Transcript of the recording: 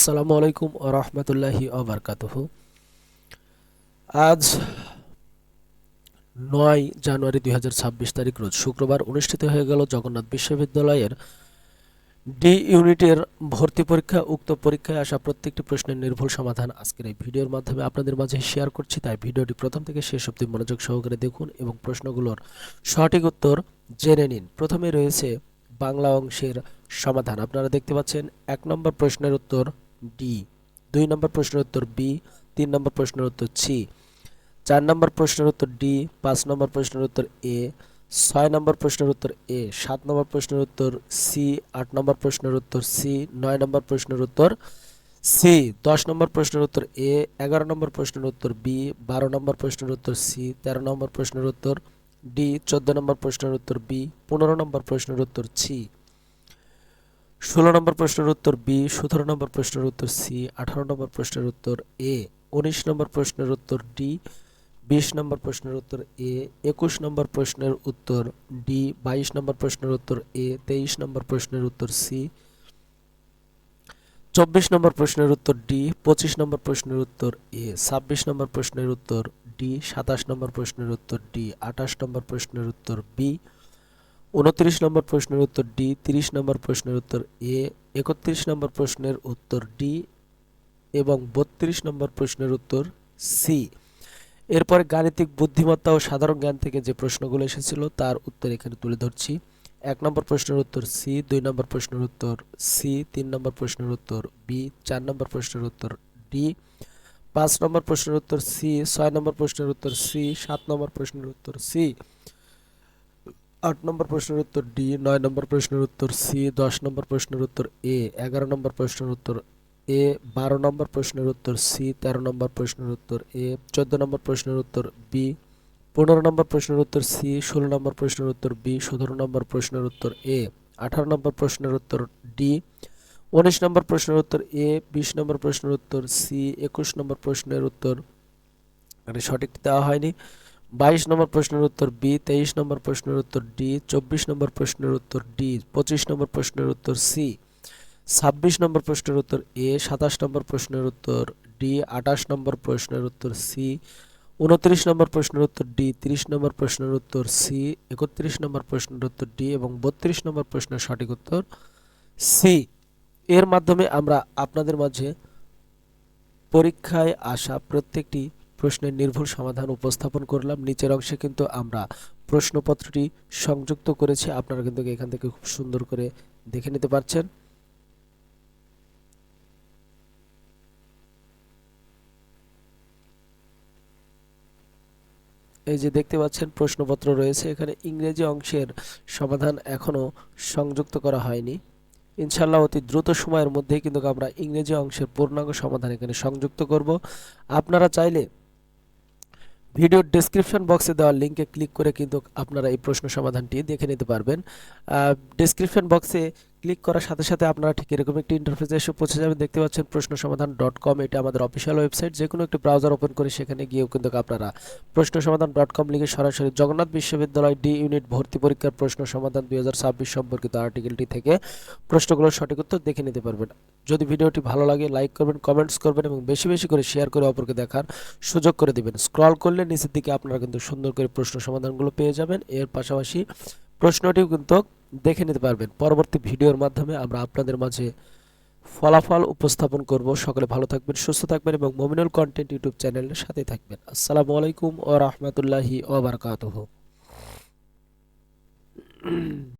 আসসালামু আলাইকুম রহমতুল্লাহি অবরকাতুহ আজ নয় জানুয়ারি দুই তারিখ, রোজ শুক্রবার অনুষ্ঠিত হয়ে গেল জগন্নাথ বিশ্ববিদ্যালয়ের ডি ইউনিটের ভর্তি পরীক্ষা, উক্ত পরীক্ষায় আসা প্রত্যেকটি প্রশ্নের নির্ভুল সমাধান আজকের এই ভিডিওর মাধ্যমে আপনাদের মাঝে শেয়ার করছি। তাই ভিডিওটি প্রথম থেকে শেষ অবধি মনোযোগ সহকারে দেখুন এবং প্রশ্নগুলোর সঠিক উত্তর জেনে নিন। প্রথমে রয়েছে বাংলা অংশের সমাধান। আপনারা দেখতে পাচ্ছেন এক নম্বর প্রশ্নের উত্তর ডি দুই নম্বর প্রশ্নের উত্তর বি তিন নম্বর প্রশ্নের উত্তর সি চার নম্বর প্রশ্নের উত্তর ডি পাঁচ নম্বর প্রশ্নের উত্তর এ ছয় নম্বর প্রশ্নের উত্তর এ সাত নম্বর প্রশ্নের উত্তর সি আট নম্বর প্রশ্নের উত্তর সি নয় নম্বর প্রশ্নের উত্তর সি দশ নম্বর প্রশ্নের উত্তর এ এগারো নম্বর প্রশ্নের উত্তর বি বারো নম্বর প্রশ্নের উত্তর সি তেরো নম্বর প্রশ্নের উত্তর ডি চোদ্দ নম্বর প্রশ্নের উত্তর বি পনেরো নম্বর প্রশ্নের উত্তর সি ষোলো নম্বর প্রশ্নের উত্তর বি সতেরো নম্বর প্রশ্নের উত্তর সি আঠারো নম্বর প্রশ্নের উত্তর এ উনিশ নম্বর প্রশ্নের উত্তর ডি বিশ নম্বর প্রশ্নের উত্তর এ একুশ নম্বর প্রশ্নের উত্তর ডি বাইশ নম্বর প্রশ্নের উত্তর এ তেইশ নম্বর প্রশ্নের উত্তর সি চব্বিশ নম্বর প্রশ্নের উত্তর ডি পঁচিশ নম্বর প্রশ্নের উত্তর এ ছাব্বিশ নম্বর প্রশ্নের উত্তর ডি সাতাশ নম্বর প্রশ্নের উত্তর ডি আঠাশ নম্বর প্রশ্নের উত্তর বি উনত্রিশ নম্বর প্রশ্নের উত্তর ডি তিরিশ নম্বর প্রশ্নের উত্তর এ একত্রিশ নম্বর প্রশ্নের উত্তর ডি এবং বত্রিশ নম্বর প্রশ্নের উত্তর সি এরপরে গাণিতিক বুদ্ধিমত্তা ও সাধারণ জ্ঞান থেকে যে প্রশ্নগুলো এসেছিল তার উত্তর এখানে তুলে ধরছি এক নম্বর প্রশ্নের উত্তর সি দুই নম্বর প্রশ্নের উত্তর সি তিন নম্বর প্রশ্নের উত্তর বি চার নম্বর প্রশ্নের উত্তর ডি পাঁচ নম্বর প্রশ্নের উত্তর সি ছয় নম্বর প্রশ্নের উত্তর সি সাত নম্বর প্রশ্নের উত্তর সি আট নম্বর প্রশ্নের উত্তর ডি নয় নম্বর প্রশ্নের উত্তর সি দশ নম্বর প্রশ্নের উত্তর এ এগারো নম্বর প্রশ্নের উত্তর এ বারো নম্বর প্রশ্নের উত্তর সি তেরো নম্বর প্রশ্নের উত্তর এ চোদ্দ নম্বর প্রশ্নের উত্তর বি পনেরো নম্বর প্রশ্নের উত্তর সি ষোলো নম্বর প্রশ্নের উত্তর বি সতেরো নম্বর প্রশ্নের উত্তর এ আঠারো নম্বর প্রশ্নের উত্তর ডি উনিশ নম্বর প্রশ্নের উত্তর এ বিশ নম্বর প্রশ্নের উত্তর সি একুশ নম্বর প্রশ্নের উত্তর মানে সঠিক দেওয়া হয়নি বাইশ নম্বর প্রশ্নের উত্তর বি তেইশ নম্বর প্রশ্নের উত্তর ডি চব্বিশ নম্বর প্রশ্নের উত্তর ডি পঁচিশ নম্বর প্রশ্নের উত্তর সি ছাব্বিশ নম্বর প্রশ্নের উত্তর এ সাতাশ নম্বর প্রশ্নের উত্তর ডি আঠাশ নম্বর প্রশ্নের উত্তর সি উনত্রিশ নম্বর প্রশ্নের উত্তর ডি তিরিশ নম্বর প্রশ্নের উত্তর সি একত্রিশ নম্বর প্রশ্নের উত্তর ডি এবং বত্রিশ নম্বর প্রশ্নের সঠিক উত্তর সি এর মাধ্যমে আমরা আপনাদের মাঝে পরীক্ষায় আসা প্রত্যেকটি প্রশ্নের নির্ভুল সমাধান উপস্থাপন করলাম। নিচের অংশে কিন্তু আমরা প্রশ্নপত্রটি সংযুক্ত করেছি। আপনারা কিন্তু এখান থেকে খুব সুন্দর করে দেখে নিতে পারছেন। এই যে দেখতে পাচ্ছেন, প্রশ্নপত্র রয়েছে। এখানে ইংরেজি অংশের সমাধান এখনও সংযুক্ত করা হয়নি। ইনশাল্লাহ অতি দ্রুত সময়ের মধ্যেই কিন্তু আমরা ইংরেজি অংশের পূর্ণাঙ্গ সমাধান এখানে সংযুক্ত করব। আপনারা চাইলে ভিডিওর ডেসক্রিপশন বক্সে দেওয়া লিঙ্কে ক্লিক করে কিন্তু আপনারা এই প্রশ্ন সমাধানটি দেখে নিতে পারবেন। ডেসক্রিপশন বক্সে ক্লিক করার সাথে সাথে আপনারা ঠিক এরকম একটি ইন্টারফেসে এসে পৌঁছে যাবেন। দেখতে পাচ্ছেন প্রশ্ন সমাধান ডট কম এটা আমাদের অফিসিয়াল ওয়েবসাইট যে কোনো একটি ব্রাউজার ওপেন করে সেখানে গিয়েও কিন্তু আপনারা প্রশ্ন সমাধান ডট কম লিখে সরাসরি জগন্নাথ বিশ্ববিদ্যালয় ডি ইউনিট ভর্তি পরীক্ষার প্রশ্ন সমাধান দুই সম্পর্কিত আর্টিকেলটি থেকে প্রশ্নগুলোর সঠিক উত্তর দেখে নিতে পারবেন। যদি ভিডিওটি ভালো লাগে লাইক করবেন কমেন্টস করবেন এবং বেশি বেশি করে শেয়ার করে অপরকে দেখার সুযোগ করে দিবেন। স্ক্রল করলে নিচের দিকে আপনারা কিন্তু সুন্দর করে প্রশ্ন সমাধানগুলো পেয়ে যাবেন। এর পাশাপাশি প্রশ্নটিও কিন্তু দেখে নিতে পারবেন। পরবর্তী ভিডিওর মাধ্যমে আমরা আপনাদের মাঝে ফলাফল উপস্থাপন করব। সকলে ভালো থাকবেন, সুস্থ থাকবেন এবং মমিনুল কন্টেন্ট ইউটিউব চ্যানেলের সাথে থাকবেন। আসসালামু আলাইকুম ও রহমতুল্লাহি ওবরকাতহ